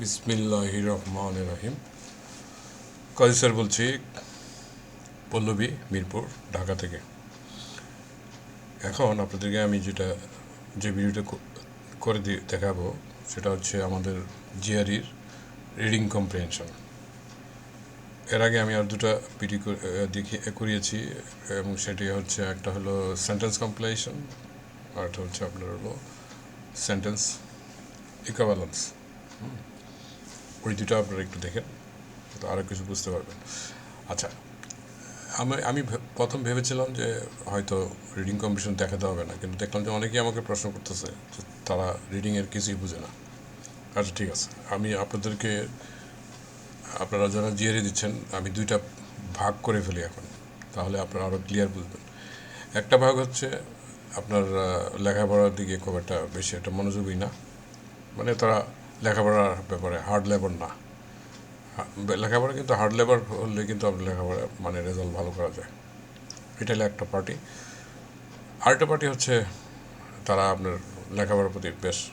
বিসমিল্লাহ রহমান রহিম কাজী স্যার বলছি, পল্লবী, মিরপুর, ঢাকা থেকে। এখন আপনাদেরকে আমি যেটা, যে ভিডিওটা করে দেখাবো, সেটা হচ্ছে আমাদের জিআরির রিডিং কম্প্রিহেনশন। এর আগে আমি আর দুটো পিটি দেখিয়ে করিয়েছি, এবং সেটি হচ্ছে, একটা হলো সেন্টেন্স কম্প্লেশন আর একটা হচ্ছে আপনার হলো সেন্টেন্স ইকোভ্যালেন্স ওই দুটো আপনারা একটু দেখেন, তো আরও কিছু বুঝতে পারবেন। আচ্ছা আমি আমি প্রথম ভেবেছিলাম যে হয়তো রিডিং কম্পিটিশন দেখাতে হবে না, কিন্তু দেখলাম যে অনেকেই আমাকে প্রশ্ন করতেছে যে তারা রিডিংয়ের কিছুই বুঝে না। আচ্ছা ঠিক আছে, আমি আপনাদেরকে, আপনারা যারা জিয়ারি দিচ্ছেন, আমি দুইটা ভাগ করে ফেলি এখন, তাহলে আপনারা আরও ক্লিয়ার বুঝবেন। একটা ভাগ হচ্ছে আপনার লেখাপড়ার দিকে খুব একটা বেশি একটা মনোযোগী না মানে তারা লেখাপড়ার ব্যাপারে হার্ড লেবার না। লেখাপড়া কিন্তু হার্ড লেবার হলে কিন্তু আপনার লেখাপড়া মানে রেজাল্ট ভালো করা যায়। এটা হলো একটা পার্টি আরেকটা পার্টি হচ্ছে তারা আপনার লেখাপড়ার প্রতি বেশ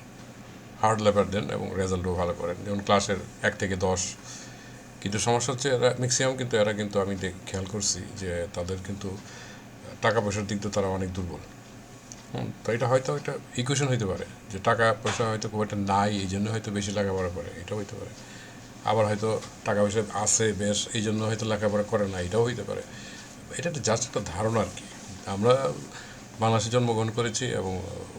হার্ড লেবার দেন এবং রেজাল্টও ভালো করেন। যেমন ক্লাসের এক থেকে দশ। কিন্তু সমস্যা হচ্ছে এরা ম্যাক্সিমাম কিন্তু এরা কিন্তু আমি খেয়াল করছি যে তাদের কিন্তু টাকা পয়সার দিক দিয়ে তারা অনেক দুর্বল। তো এটা হয়তো একটা ইকুয়েশন হইতে পারে, যে টাকা পয়সা হয়তো খুব একটা নাই, এই জন্য হয়তো বেশি লেখাপড়া করে, এটাও হইতে পারে। আবার হয়তো টাকা পয়সা আছে, বেশ, এই জন্য হয়তো লেখাপড়া করে না, এটাও হইতে পারে। এটা একটা জাস্ট একটা ধারণা আর কি। আমরা বাংলাদেশে জন্মগ্রহণ করেছি এবং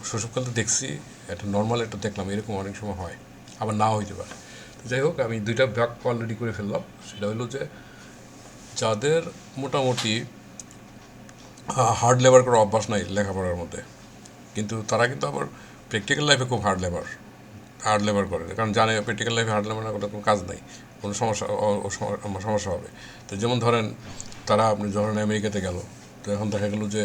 শৈশবকাল তো দেখছি, একটা নর্মাল একটা দেখলাম, এরকম অনেক সময় হয়, আবার নাও হইতে পারে। তো যাই হোক, আমি দুইটা ভাগ অলরেডি করে ফেললাম, সেটা হলো যে যাদের মোটামুটি হার্ড লেবার করার অভ্যাস নাই লেখাপড়ার মধ্যে কিন্তু তারা কিন্তু আবার প্র্যাকটিক্যাল লাইফে খুব হার্ড লেবার হার্ড লেবার করে। কারণ জানে প্র্যাকটিক্যাল লাইফে হার্ড লেবার কোনো কাজ নেই, কোনো সমস্যা সমস্যা হবে। তো যেমন ধরেন, তারা আপনি ধরেন আমেরিকাতে গেল, তো এখন দেখা গেল যে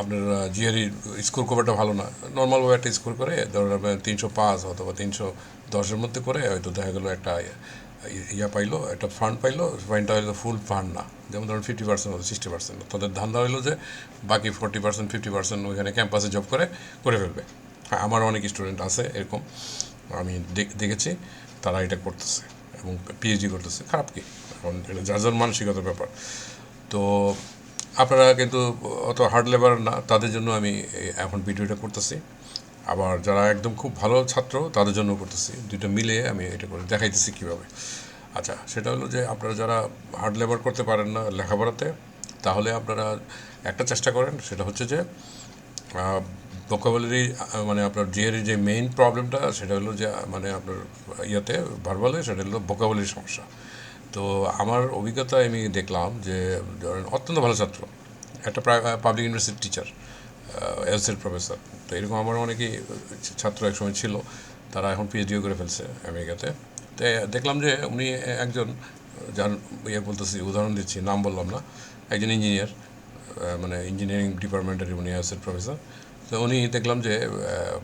আপনার জিআরই স্কোর খুব একটা ভালো না। নর্মালভাবে একটা স্কোর করে, ধরেন আপনার তিনশো পাঁচ অথবা তিনশো দশের মধ্যে করে হয়তো দেখা গেলো একটা ইয়া পাইলো, একটা ফান্ড পাইলো ফান্ডটা হয়তো ফুল ফান্ড না। যেমন ধরুন ফিফটি পার্সেন্ট হতো সিক্সটি পার্সেন্ট তাদের ধান্দা হলো যে, বাকি ফোর্টি পার্সেন্ট ফিফটি পার্সেন্ট ওইখানে ক্যাম্পাসে জব করে করে ফেলবে। হ্যাঁ আমার অনেক স্টুডেন্ট আছে এরকম, আমি দেখ- দেখেছি, তারা এটা করতেছে এবং পিএইচডি করতেছে। খারাপ কি? এখন এটা যার যার মানসিকতার ব্যাপার। তো আপনারা কিন্তু অত হার্ড লেবার না, তাদের জন্য আমি এখন ভিডিওটা করতেছি। আবার যারা একদম খুব ভালো ছাত্র, তাদের জন্য করতেছি। দুটো মিলে আমি এটা করে দেখাইতেছি কীভাবে। আচ্ছা সেটা হলো যে আপনারা যারা হার্ড লেবার করতে পারেন না লেখাপড়াতে, তাহলে আপনারা একটা চেষ্টা করেন, সেটা হচ্ছে যে ভোকাবুলারি মানে আপনার জিয়ারের যে মেইন প্রবলেমটা সেটা হলো যে মানে আপনার ইয়েতে ভার্বালে সেটা হলো ভোকাবুলারি সমস্যা। তো আমার অভিজ্ঞতায় আমি দেখলাম যে অত্যন্ত ভালো ছাত্র, একটা পাবলিক ইউনিভার্সিটির টিচার এলসের প্রফেসর। তো এরকম আমার অনেকেই ছাত্র একসময় ছিল, তারা এখন পিএইচডিও করে ফেলছে আমেরিকাতে। তো দেখলাম যে উনি একজন, যার ইয়ে বলতেছি, উদাহরণ দিচ্ছি, নাম বললাম না, একজন ইঞ্জিনিয়ার মানে ইঞ্জিনিয়ারিং ডিপার্টমেন্টের উনি আছে প্রফেসর তো উনি দেখলাম যে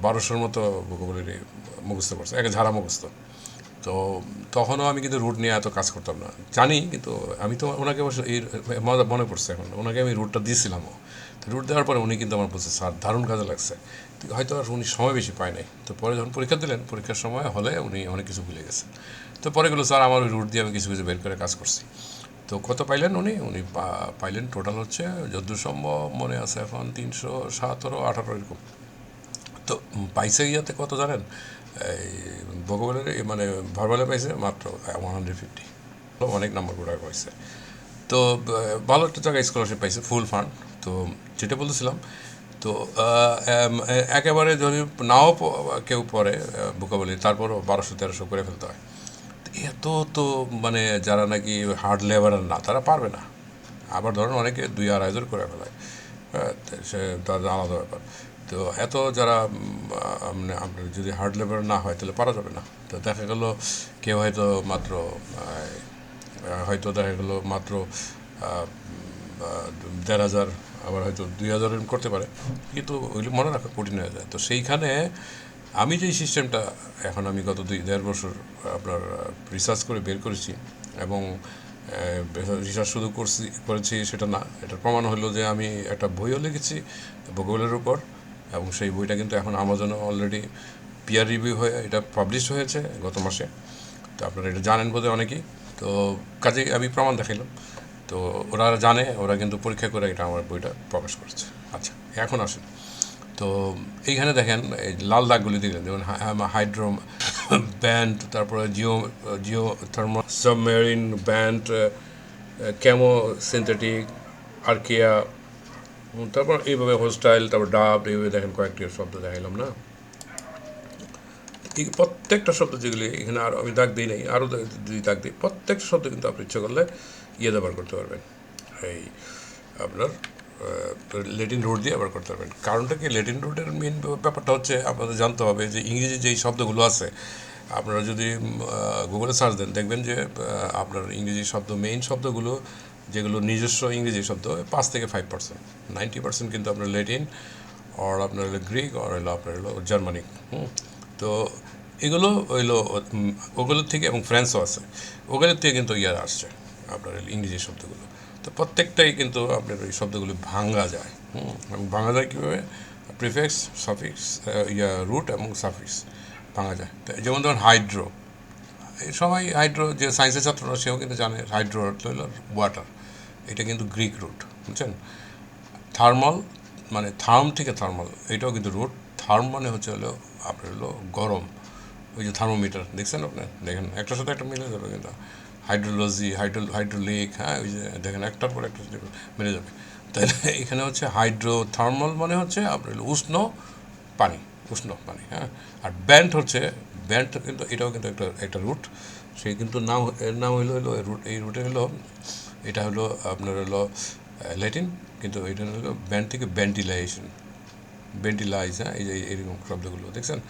বারোশোর মতো ভোকাবুলারি মুখস্থ করছে, একে ঝাড়া মুখস্থ। তো তখনও আমি কিন্তু রুট নিয়ে এত কাজ করতাম না। জানি, কিন্তু আমি তো ওনাকে অবশ্য এই মনে পড়ছে এখন। ওনাকে আমি রুটটা দিয়েছিলামও রুট দেওয়ার পরে উনি কিন্তু আমার বলছে, স্যার, দারুণ কাজে লাগছে। হয়তো আর উনি সময় বেশি পায় নাই। তো পরে যখন পরীক্ষা দিলেন, পরীক্ষার সময় হলে উনি অনেক কিছু ভুলে গেছে তো পরে গেলো স্যার, আমার ওই রুট দিয়ে আমি কিছু কিছু বের করে কাজ করছি। তো কত পাইলেন উনি? উনি পাইলেন টোটাল হচ্ছে যদ্দূর সম্ভব মনে আছে এখন তিনশো সতেরো আঠারো এরকম। তো পাইছে ইয়াতে কত জানেন? এই ভোকাবুলারি মানে ভার্বালে পাইছে মাত্র ওয়ান হান্ড্রেড ফিফটি অনেক নাম্বারগুলো পাইছে তো ভালো একটা জায়গায় স্কলারশিপ পাইছে, ফুল ফান্ড। তো যেটা বলতেছিলাম তো একেবারে যদি নাও কেউ পড়ে ভোকাবুলারি তারপরও বারোশো, তেরোশো করে ফেলতে হয়। এত তো মানে যারা নাকি হার্ড লেবারার না, তারা পারবে না। আবার ধরুন অনেকে দুই আড়াইজোর করে ফেলায়। সে তাদের আলাদা ব্যাপার। তো এত যারা মানে আপনার যদি হার্ড লেবার না হয়, তাহলে পারা যাবে না। তো দেখা গেল কেউ হয়তো মাত্র হয়তো দেখা গেলো মাত্র দেড় হাজার আবার হয়তো দুই হাজার করতে পারে। কিন্তু ওইগুলো মনে রাখা কঠিন হয়ে যায়। তো সেইখানে আমি যেই সিস্টেমটা এখন আমি গত দুই, দেড় বছর আপনার রিসার্চ করে বের করেছি এবং রিসার্চ শুধু করছি, করেছি সেটা না। এটার প্রমাণ হলো যে আমি একটা বইও লিখেছি ভূগোলের উপর এবং সেই বইটা কিন্তু এখন আমাজনে অলরেডি পিয়ার রিভিউ হয়ে, এটা পাবলিশ হয়েছে গত মাসে। তো আপনারা এটা জানেন বোধহয় অনেকেই। তো কাজে আমি প্রমাণ দেখাইলাম। তো ওরা জানে, ওরা কিন্তু পরীক্ষা করে এটা আমার বইটা প্রকাশ করেছে। আচ্ছা এখন আসেন। তো এইখানে দেখেন, এই লাল দাগগুলি দেখলেন, যেমন হাইড্রো ব্যান্ড, তারপরে geo geo thermo, submarine band camo synthetic, archaea তারপর এইভাবে হোস্টাইল, তারপর ডাব, এইভাবে দেখেন কয়েকটি শব্দ দেখাইলাম না? এই প্রত্যেকটা শব্দ যেগুলি এখানে আর আমি দাগ দিই নাই, আরও যদি দাগ দিই, প্রত্যেকটা শব্দ কিন্তু আপনি ইচ্ছে করলে ইয়ে ব্যবহার করতে পারবেন। এই আপনার লেটিন রুট দিয়ে ব্যবহার করতে পারবেন। কারণটা কি? লেটিন রুটের মেন ব্যাপারটা হচ্ছে আপনাদের জানতে হবে যে ইংরেজি যেই শব্দগুলো আছে, আপনারা যদি গুগলে সার্চ দেন, দেখবেন যে আপনার ইংরেজি শব্দ মেইন শব্দগুলো যেগুলো নিজস্ব ইংরেজি শব্দ, পাঁচ থেকে ফাইভ পার্সেন্ট নাইনটি পার্সেন্ট কিন্তু আপনার লেটিন আর আপনার হলো গ্রিক আর হলো আপনার হলো জার্মানিক হুম? তো এগুলো হইল, ওগুলোর থেকে এবং ফ্রেন্সও আছে। ওগুলোর থেকে কিন্তু ইয়ার আসছে, আপনার ইংরেজি শব্দগুলো। তো প্রত্যেকটাই কিন্তু আপনার ওই শব্দগুলো ভাঙা যায়, হুম? এবং ভাঙা যায় কীভাবে? প্রিফিক্স, সাফিক্স ইয়া, রুট এবং সাফিক্স ভাঙা যায়। যেমন ধরুন হাইড্রো। এই সবাই হাইড্রো, যে সায়েন্সের ছাত্ররা সেও কিন্তু জানে হাইড্রো ওয়াটার। এটা কিন্তু গ্রিক রুট, বুঝছেন? থার্মাল মানে থার্ম থেকে থার্মাল, এটাও কিন্তু রুট। থার্ম মানে হচ্ছে হলো আপনার হলো গরম, ওই যে থার্মোমিটার দেখছেন আপনি? দেখেন, একটার সাথে একটা মিলে যাবে কিন্তু। হাইড্রোলজি হাইড্রো হাইড্রোলিক হ্যাঁ ওই যে দেখেন, একটার পর একটা মিলে যাবে। তাহলে এখানে হচ্ছে হাইড্রো থার্মাল মানে হচ্ছে আপনার উষ্ণ পানি উষ্ণ পানি হ্যাঁ। আর ব্যান্ড হচ্ছে ব্যান্ড কিন্তু এটাও কিন্তু একটা একটা রুট সেই কিন্তু নাম, এর নাম হলো হলো রুট এই রুটে হলো, এটা হলো আপনার হলো ল্যাটিন, কিন্তু এটা হলো ব্যান্ড থেকে ভেন্টিলাইজেশন ভেন্টিলাইজ হ্যাঁ? এই যে এরকম শব্দগুলো, দেখছেন?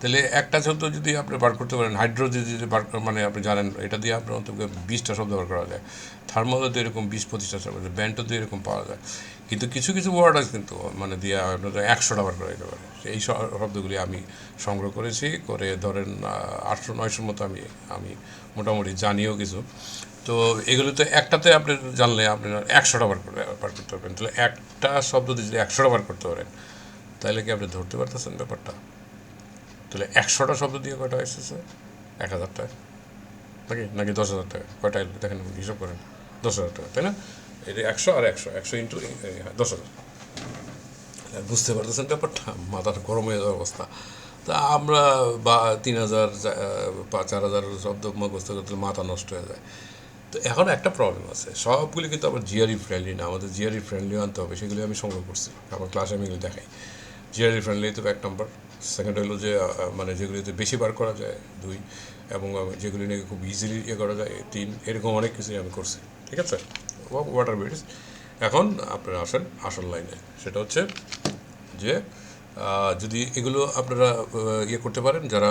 তাহলে একটা শব্দ যদি আপনি বার করতে পারেন হাইড্রো যদি বার মানে আপনি জানেন, এটা দিয়ে আপনার অন্তত বিশটা শব্দ বার করা যায়। থার্মালও তো এরকম বিশ, পঁচিশটা শব্দ ব্যান্ডও তো এরকম পাওয়া যায়। কিন্তু কিছু কিছু ওয়ার্ড আছে কিন্তু মানে দিয়ে আপনার একশোটা বার করা যেতে পারে। এই শব্দগুলি আমি সংগ্রহ করেছি, করে ধরেন আটশো, নয়শোর মতো আমি আমি মোটামুটি জানিও কিছু। তো এগুলো তো একটাতে আপনি জানলে আপনি একশোটা বার করতে পারবেন। তাহলে একটা শব্দ দিয়ে যদি একশোটা বার করতে পারেন তাহলে কি আপনি ধরতে পারতেছেন ব্যাপারটা? তাহলে একশোটা শব্দ দিয়ে কয়টা এসেছে? এক হাজার টাকা। নাকি? নাকি দশ হাজার টাকা? কয়টা? দেখেন, হিসাব করেন। দশ হাজার টাকা, তাই না? এটা একশো আর একশো একশো ইন্টু দশ হাজার। বুঝতে পারতেছেন ব্যাপারটা? মাথার গরম হয়ে যাওয়ার অবস্থা। তা আমরা বা তিন হাজার চার হাজার শব্দ মুখস্থ করতে মাথা নষ্ট হয়ে যায়। তো এখন একটা প্রবলেম আছে। সবগুলি কিন্তু আমার জিআরই ফ্রেন্ডলি না। আমাদের জিআরই ফ্রেন্ডলি আনতে হবে সেগুলি আমি সংগ্রহ করছি। আমার ক্লাসে আমি এগুলো দেখাই। জিআরই ফ্রেন্ডলি তো এক নম্বর সেকেন্ড হলো যে মানে যেগুলিতে বেশি বার করা যায়, দুই, এবং যেগুলি নাকি খুব ইজিলি ইয়ে করা যায়, তিন, এরকম অনেক কিছুই আমি করছি, ঠিক আছে? ওয়াটার বেডিস এখন আপনারা আসেন আসল লাইনে সেটা হচ্ছে যে যদি এগুলো আপনারা ইয়ে করতে পারেন, যারা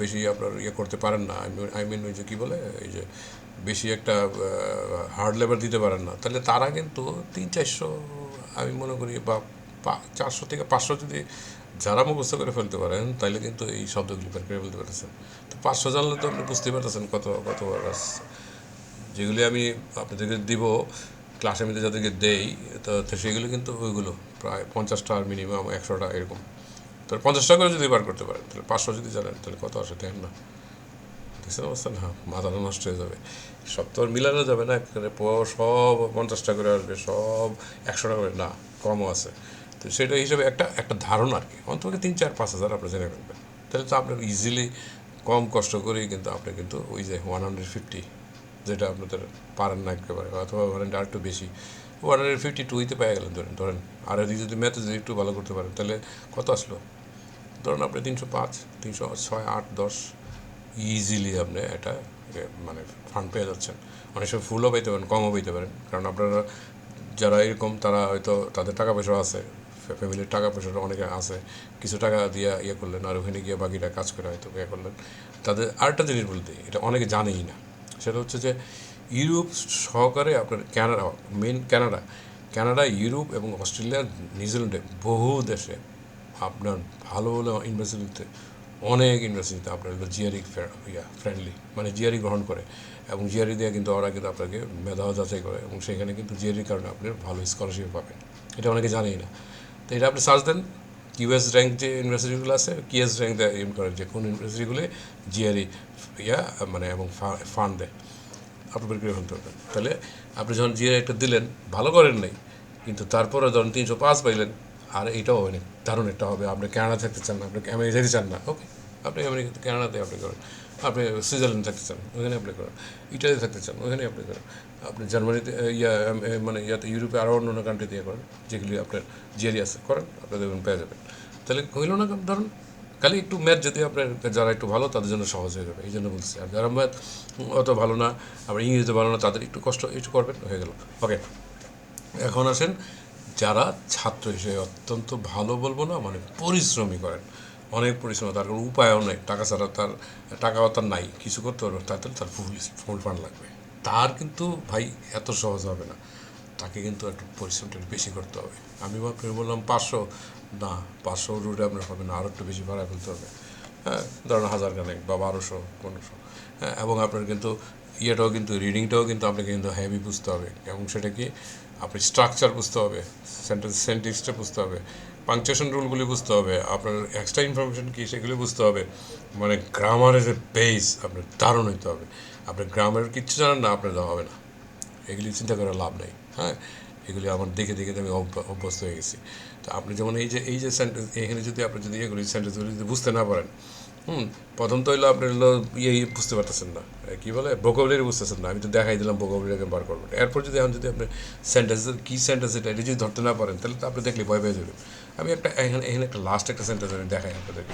বেশি আপনার ইয়ে করতে পারেন না আই মিন ওই যে কী বলে, এই যে বেশি একটা হার্ড লেবার দিতে পারেন না, তাহলে তারা কিন্তু তিন চারশো, আমি মনে করি, বা চারশো থেকে পাঁচশো যদি যারা মুখস্থ করে ফেলতে পারেন তাহলে কিন্তু এই শব্দগুলি বের করে ফেলতে পারতেছেন। তো পাঁচশো জানলে তো আপনি বুঝতেই পারতেছেন কত কত আসছে যেগুলি আমি আপনাদেরকে দিব ক্লাসের মধ্যে যাদেরকে দেই, তো সেগুলো কিন্তু ওইগুলো, প্রায় পঞ্চাশটা মিনিমাম একশোটা এরকম। তো পঞ্চাশটা করে যদি বার করতে পারেন, তাহলে পাঁচশো যদি জানেন, তাহলে কত আসে দেখেন না। দেখছেন অবস্থা না? মাথাটা নষ্ট হয়ে যাবে। সব তো আর মিলানো যাবে না সব পঞ্চাশটা করে আসবে, সব একশোটা করে, না, কমও আছে। তো সেটা হিসেবে একটা একটা ধারণা আর কি। অন্তত তিন, চার, পাঁচ হাজার আপনি জেনে ফেলবেন। তাহলে তো আপনার ইজিলি কম কষ্ট করেই কিন্তু আপনি কিন্তু ওই যে ওয়ান হান্ড্রেড ফিফটি যেটা আপনাদের পারেন না একেবারে, অথবা ধরেন আর একটু বেশি ওয়ান হান্ড্রেড ফিফটি টুইতে পেয়ে গেলেন ধরেন ধরেন। আর এদিকে যদি ম্যাথে যদি একটু ভালো করতে পারেন, তাহলে কত আসলো? ধরুন আপনি তিনশো পাঁচ, তিনশো ছয়, আট, দশ ইজিলি আপনি এটা মানে ফান্ড পেয়ে যাচ্ছেন। অনেক সময় ফুলও পেতে পারেন, কমও পেতে পারেন। কারণ আপনারা যারা এরকম, তারা হয়তো তাদের টাকা পয়সা আছে ফ্যামিলির টাকা পয়সাটা অনেকে আছে। কিছু টাকা দিয়ে ইয়ে করলেন, আর ওখানে গিয়ে বাকিটা কাজ করে হয়তো ইয়ে করলেন। তাদের আরেকটা জিনিস বলতে, এটা অনেকে জানেই না। সেটা হচ্ছে যে, ইউরোপ সহকারে আপনার ক্যানাডা মেন ক্যানাডা ক্যানাডা ইউরোপ এবং অস্ট্রেলিয়া, নিউজিল্যান্ডে বহু দেশে আপনার ভালো ভালো ইউনিভার্সিটিতে অনেক ইউনিভার্সিটিতে আপনার হলো জিআরই ইয়া ফ্রেন্ডলি মানে জিআরই গ্রহণ করে। এবং জিআরই দিয়ে কিন্তু ওরা কিন্তু আপনাকে মেধাও যাচাই করে এবং সেখানে কিন্তু জিআরইর কারণে আপনি ভালো স্কলারশিপ পাবেন। এটা অনেকে জানেই না। তো এটা আপনি সার্চ দেন কিউএস র্যাঙ্ক যে ইউনিভার্সিটিগুলো আছে কিউএস র্যাঙ্ক দেয় এম করে যে কোন ইউনিভার্সিটিগুলো জিআরই ইয়া মানে এবং ফান্ড দেয়। আপনি বের করে তাহলে আপনি যখন জিআরই একটা দিলেন, ভালো করেন নাই, কিন্তু তারপরে ধরুন তিনশো পাঁচ পাইলেন, আর এইটাও অনেক দারুণ একটা হবে, আপনি কানাডা থাকতে চান না, আপনি আমেরিকা যেতে চান না ওকে আপনি আমেরিকা কানাডাতে অ্যাপ্লাই করেন, আপনি সুইজারল্যান্ড থাকতে চান, ওখানে অ্যাপ্লাই করেন ইটালি থাকতে চান, ওখানে অ্যাপ্লাই করেন। আপনি জার্মানিতে ইয়া মানে ইয়াতে, ইউরোপে আরও অন্য অন্য কান্ট্রিতে ইয়ে করেন, যেগুলি আপনার জিয়ারি আছে, করেন আপনি দেখবেন পেয়ে যাবেন। তাহলে হইল না ধরুন, খালি একটু ম্যাথ যদি আপনার যারা একটু ভালো, তাদের জন্য সহজ হয়ে যাবে, এই জন্য বলছি। আর যারা ম্যাথ অত ভালো না, আবার ইংরেজিতে ভালো না, তাদের একটু কষ্ট, একটু করবেন, হয়ে গেল। ওকে এখন আসেন, যারা ছাত্র হিসেবে অত্যন্ত ভালো বলব না মানে পরিশ্রমী করেন, অনেক পরিশ্রম, তার কোনো উপায়ও নেই, টাকা ছাড়া তার, টাকাও তার নাই, কিছু করতে পারবে তাতে তার ফুল ফুল ফান্ড লাগবে। তার কিন্তু ভাই এত সহজ হবে না। তাকে কিন্তু একটু পরিশ্রমটা বেশি করতে হবে। আমি আপনাকে বললাম, পাঁচশো। না, পাঁচশো রুটে আপনার হবে না আরও একটু বেশি ভাড়া ফেলতে হবে। হ্যাঁ ধরুন হাজার খানেক বা বারোশো, পনেরোশো। হ্যাঁ এবং আপনার কিন্তু ইয়েটাও কিন্তু রিডিংটাও কিন্তু আপনাকে কিন্তু হেভি বুঝতে হবে। এবং সেটা কি আপনি স্ট্রাকচার বুঝতে হবে সেন্টেন্স সেন্টেন্সটা বুঝতে হবে পাংচুয়েশন রুলগুলি বুঝতে হবে, আপনার এক্সট্রা ইনফরমেশন কী সেগুলি বুঝতে হবে। মানে গ্রামারের যে বেস আপনার দারুণ হইতে হবে। আপনি গ্রামের কিচ্ছু জানেন না, আপনার দেওয়া হবে না। এগুলি চিন্তা করার লাভ নেই হ্যাঁ? এগুলি আমার দেখে দেখে আমি অভ্য- অভ্যস্ত হয়ে গেছি। তো আপনি যেমন এই যে এই যে সেন্টেন্স এখানে যদি আপনি যদি এগুলি সেন্টেন্সগুলি যদি বুঝতে না পারেন, হুম, প্রথম তো হইল আপনি হলো ইয়ে বুঝতে পারতেছেন না। কি বলে? ভোকাবুলারি বুঝতেছেন না। আমি তো দেখাই দিলাম ভোকাবুলারিকে বার করবেন এরপর যদি এখন যদি আপনি সেন্টেন্সের কী সেন্টেন্স এটা এটা যদি ধরতে না পারেন, তাহলে তো আপনি দেখলে ভয় পেয়ে যাবেন। আমি একটা, এখানে এখানে একটা লাস্ট একটা সেন্টেন্স আমি দেখাই আপনাদেরকে।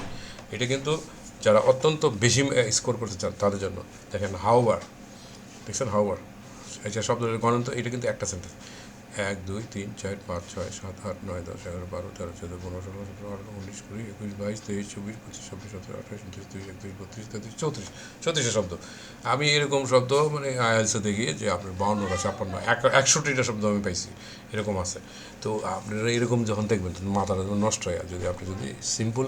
এটা কিন্তু যারা অত্যন্ত বেশি স্কোর করতে চান তাদের জন্য। দেখেন হাওবার, দেখছেন হাওবার? আচ্ছা শব্দের গণন্ত এটা কিন্তু একটা সেন্টেন্স এক, দুই, তিন, চার, পাঁচ, ছয়, সাত, আট, নয়, দশ, এগারো, বারো, তেরো, চোদ্দ, পনেরো, ষোলো, সতেরো, আঠারো, উনিশ, কুড়ি, একুশ, বাইশ, তেইশ, চব্বিশ পঁচিশ ছাব্বিশ সতেরো, আঠাশ, উনত্রিশ, তিরিশ, একত্রিশ, বত্রিশ, তেত্রিশ, চৌত্রিশ। চৌত্রিশটা শব্দ। আমি এরকম শব্দ মানে আইএলসে দেখি যে আপনার বাউন্নটা ছাপ্পান্ন, এক, একষট্টিটা শব্দ আমি পাইছি। এরকম আছে। তো আপনারা এরকম যখন দেখবেন, মাথাটা নষ্ট হয়। যদি আপনি যদি সিম্পল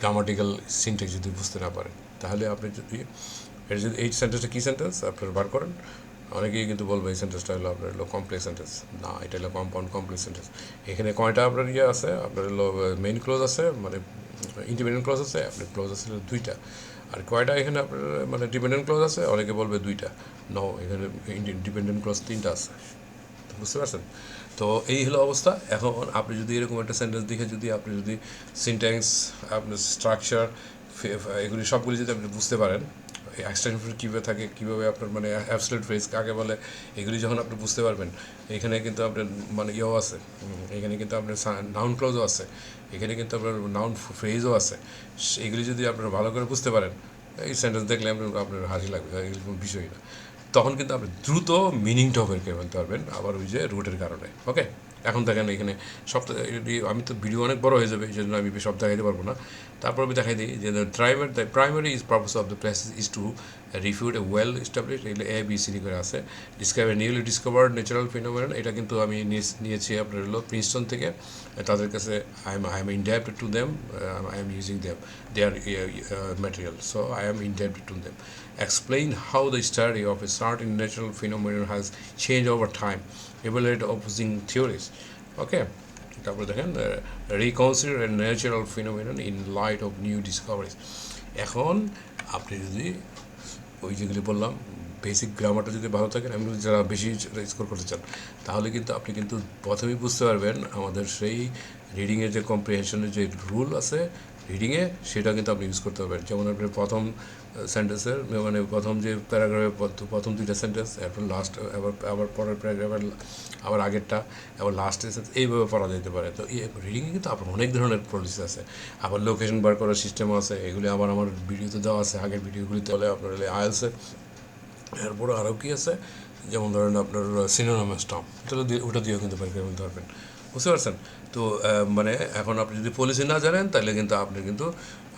গ্রামাটিক্যাল সিনটেক্স যদি বুঝতে না পারেন, তাহলে আপনি যদি এটা যদি এই সেন্টেন্সটা কী সেন্টেন্স আপনার বার করেন। অনেকেই কিন্তু বলব এই সেন্টেন্সটা হলো আপনার হলো কমপ্লেক্স সেন্টেন্স না, এটা হলো কম্পাউন্ড কমপ্লেক্স সেন্টেন্স এখানে কয়টা আপনার ইয়ে আছে? আপনার হলো মেইন ক্লোজ আছে মানে ইন্ডিপেন্ডেন্ট ক্লোজ আছে, আপনার ক্লোজ আছে দুইটা। আর কয়টা এখানে আপনার মানে ডিপেন্ডেন্ট ক্লোজ আছে? অনেকে বলবে দুইটা। ন এখানে ডিপেন্ডেন্ট ক্লোজ তিনটা আছে। বুঝতে পারছেন? তো এই হলো অবস্থা। এখন আপনি যদি এরকম একটা সেন্টেন্স দেখে যদি আপনি যদি সিনট্যাক্স আপনার স্ট্রাকচার এগুলি সবগুলি যদি আপনি বুঝতে পারেন এক্সটেনশন কীভাবে থাকে, কীভাবে আপনার মানে অ্যাবসলেট ফ্রেজ কাকে বলে, এগুলি যখন আপনি বুঝতে পারবেন, এখানে কিন্তু আপনার মানে ইয়েও আছে। এখানে কিন্তু আপনার নাউন ক্লোজও আছে। এখানে কিন্তু আপনার নাউন ফ্রেজও আছে। এগুলি যদি আপনারা ভালো করে বুঝতে পারেন, এই সেন্টেন্স দেখলে আপনার আপনার হাসি লাগবে এগুলি কোনো বিষয় না। তখন কিন্তু আপনি দ্রুত মিনিংটাও বের করে ফেলতে পারবেন আবার ওই যে রুটের কারণে। ওকে এখন দেখেন এখানে সব আমি তো ভিডিও অনেক বড় হয়ে যাবে, এই জন্য আমি সব দেখাইতে পারব না। তারপর আমি দেখাই দিই যে primary the primary is purpose of the place is to refute a well establish এগুলো এ বি সি করে আছে discover newly discovered natural phenomenon এটা কিন্তু আমি নিয়ে- নিয়েছি আপনার হলো প্রিন্সটন থেকে তাদের কাছে I am I am indebted to them I am using them they are material, so I am indebted to them. Explain how the study of a certain natural phenomenon has changed over time. Evaluate opposing theories. Okay. তারপরে দেখেন reconsider natural phenomenon in light of new discoveries এখন আপনি যদি ওই যেগুলি বললাম basic গ্রামারটা যদি ভালো থাকেন আমি যারা বেশি স্কোর করতে চান, তাহলে কিন্তু আপনি কিন্তু প্রথমেই বুঝতে পারবেন আমাদের সেই রিডিংয়ের যে কম্প্রিহেনশনের যে রুল আছে রিডিংয়ে সেটা কিন্তু আপনি ইউজ করতে পারবেন। যেমন আপনি প্রথম সেন্টেন্সের মানে প্রথম যে প্যারাগ্রাফে প্রথম দুইটা সেন্টেন্স এরপর লাস্ট আবার আবার পরের প্যারাগ্রাফের আবার আগেরটা, আবার লাস্টের এইভাবে পড়া যেতে পারে। তো রিডিংয়ে কিন্তু আপনার অনেক ধরনের পলিসি আছে। আবার লোকেশন বার করার সিস্টেমও আছে, এগুলি আবার আমার ভিডিওতে দেওয়া আছে, আগের ভিডিওগুলিতে হলে আপনার আইএলসে এরপরে আরও কী আছে? যেমন ধরেন আপনার সিনোনামাস স্টাম্প তাহলে ওটা দিয়েও কিন্তু ফেলতে পারবেন বুঝতে পারছেন? তো মানে এখন আপনি যদি পলিসি না জানেন, তাহলে কিন্তু আপনি কিন্তু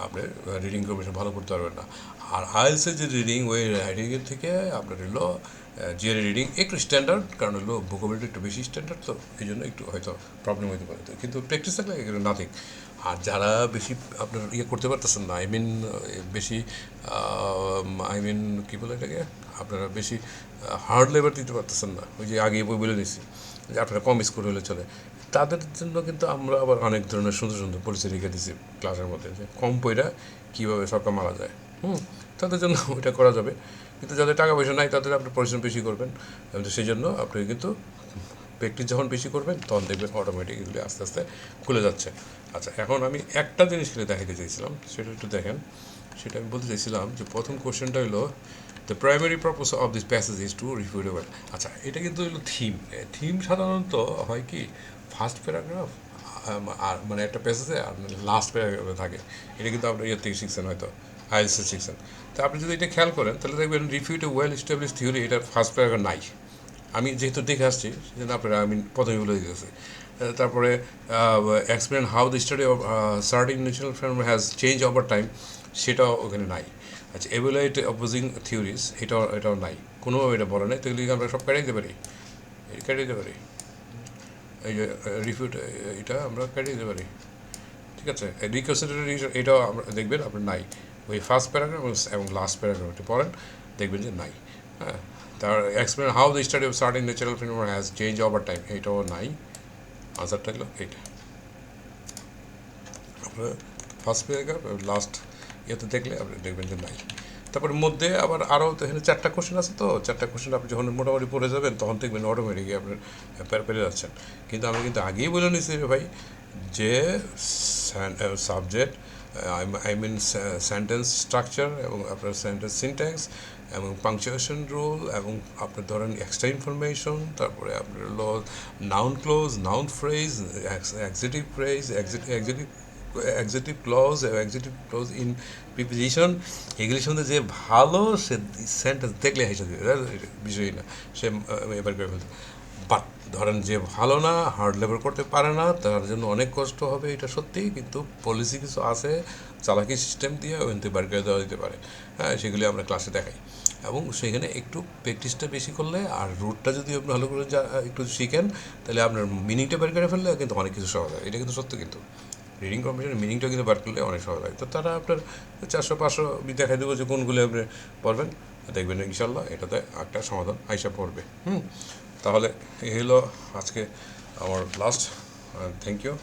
আপনি রিডিং কমিশন ভালো করতে পারবেন না। আর আইএলসের যে রিডিং ওই রাইডিংয়ের থেকে আপনার হলো জিআর রিডিং একটু স্ট্যান্ডার্ড কারণ হলো ভোকাবিলিটি একটু বেশি স্ট্যান্ডার্ড তো, এই জন্য একটু হয়তো প্রবলেম হতে পারে। কিন্তু প্র্যাকটিস থাকলে এগুলো নাথিং আর যারা বেশি আপনার ইয়ে করতে পারতেছেন না আই মিন বেশি আই মিন কী বলে এটাকে? আপনারা বেশি হার্ড লেবার দিতে পারতেছেন না। ওই যে আগে বই বলে নিছি যে আপনারা কম স্কোর হলে চলে। তাদের জন্য কিন্তু আমরা আবার অনেক ধরনের সুন্দর সুন্দর পরিচয় রেখে দিছি ক্লাসের মধ্যে, যে কম পয়রা কীভাবে সবকা মারা যায়। হুম? তাদের জন্য ওইটা করা যাবে। কিন্তু যাদের টাকা পয়সা নাই, তাদের আপনি পরিশ্রম বেশি করবেন। সেই জন্য আপনি কিন্তু প্র্যাকটিস যখন বেশি করবেন, তখন দেখবেন অটোমেটিক এগুলি আস্তে আস্তে খুলে যাচ্ছে। আচ্ছা এখন আমি একটা জিনিস খেলে দেখাতে চাইছিলাম, সেটা একটু দেখেন। সেটা আমি বলতে চাইছিলাম যে প্রথম কোশ্চেনটা হলো the primary purpose of this passage is to refutable আচ্ছা এটা কিন্তু হলো থিম থিম সাধারণত হয় কি ফার্স্ট প্যারাগ্রাফ আর মানে একটা প্যাসেজে আর লাস্ট প্যারাগ্রাফে থাকে। এটা কিন্তু আপনার ইয়ে থেকে শিখছেন হয়তো। আইএলসে শিখছেন তো আপনি যদি এটা খেয়াল করেন, তাহলে দেখবেন রিফিউট ওয়েল এস্টাবলিশ থিওরি এটার ফার্স্ট প্যারাগ্রাফ নাই। আমি যেহেতু দেখে আসছি, সেজন্য আপনারা আমি প্রথমে বলে দিতেছি তারপরে explain how the study of certain natural frame has change over time সেটাও ওখানে নাই। আচ্ছা এভুলাইট অপোজিং থিওরিজ এটাও এটাও নাই। কোনোভাবে এটা বলা নেই। তো এগুলি আমরা সব কেটে দিতে পারি? কেটে দিতে পারি। এই যে রিফিউট এটা আমরা কেটে দিতে পারি। ঠিক আছে? রিকনসিডারেশন এটাও আমরা দেখবেন, আপনার নাই। ওই ফার্স্ট প্যারাগ্রাফ এবং লাস্ট প্যারাগ্রাফটি পড়েন, দেখবেন যে নাই। হ্যাঁ তার explain how the study of certain natural phenomena has change over time এটাও নাই। আনসারটা হলো এইটা। আপনার ফার্স্ট প্যারাগ্রাফ লাস্ট ইয়েতে দেখলে আপনি দেখবেন যে নাই। তারপরে মধ্যে আবার আরও তো এখানে চারটা কোশ্চেন আছে তো, চারটা কোশ্চেন আপনি যখন মোটামুটি পড়ে যাবেন, তখন দেখবেন অটোমেটিকই আপনার পেরে যাচ্ছেন। কিন্তু আমি কিন্তু আগেই বলে নিয়েছি ভাই যে subject I mean sentence structure এবং আপনার সেন্টেন্স সিনট্যাক্স এবং পাংচুয়েশন রুল এবং আপনার ধরেন এক্সট্রা ইনফরমেশন তারপরে আপনার হলো noun clause noun phrase adjective phrase adjective adjective clause adjective clause in preposition এগুলির সম্বন্ধে যে ভালো সে সেন্টেন্স দেখলে হেসে দেবে বিষয়ই না। সে এবার ধরেন যে ভালো না হার্ড লেবার করতে পারে না, তার জন্য অনেক কষ্ট হবে, এটা সত্যি। কিন্তু পলিসি কিছু আছে, চালাকি সিস্টেম দিয়ে থেকে বার করে দেওয়া যেতে পারে। হ্যাঁ সেগুলি আমরা ক্লাসে দেখাই। এবং সেখানে একটু প্র্যাকটিসটা বেশি করলে আর রুটটা যদি আপনি ভালো করে একটু শিখেন, তাহলে আপনার মিনিংটা বের করে ফেললে কিন্তু অনেক কিছু সহজ হয়। এটা কিন্তু সত্য কিন্তু। রিডিং কম্পিটিশনের মিনিংটা কিন্তু বার করলে অনেক সহজ হয়। তো তারা আপনার চারশো, পাঁচশো দেখাই দেবো যে কোনগুলো আপনি পড়বেন। দেখবেন ইনশাল্লাহ এটাতে একটা সমাধান আইসা পড়বে। হুম? তাহলে এই হলো আজকে আমার লাস্ট থ্যাংক ইউ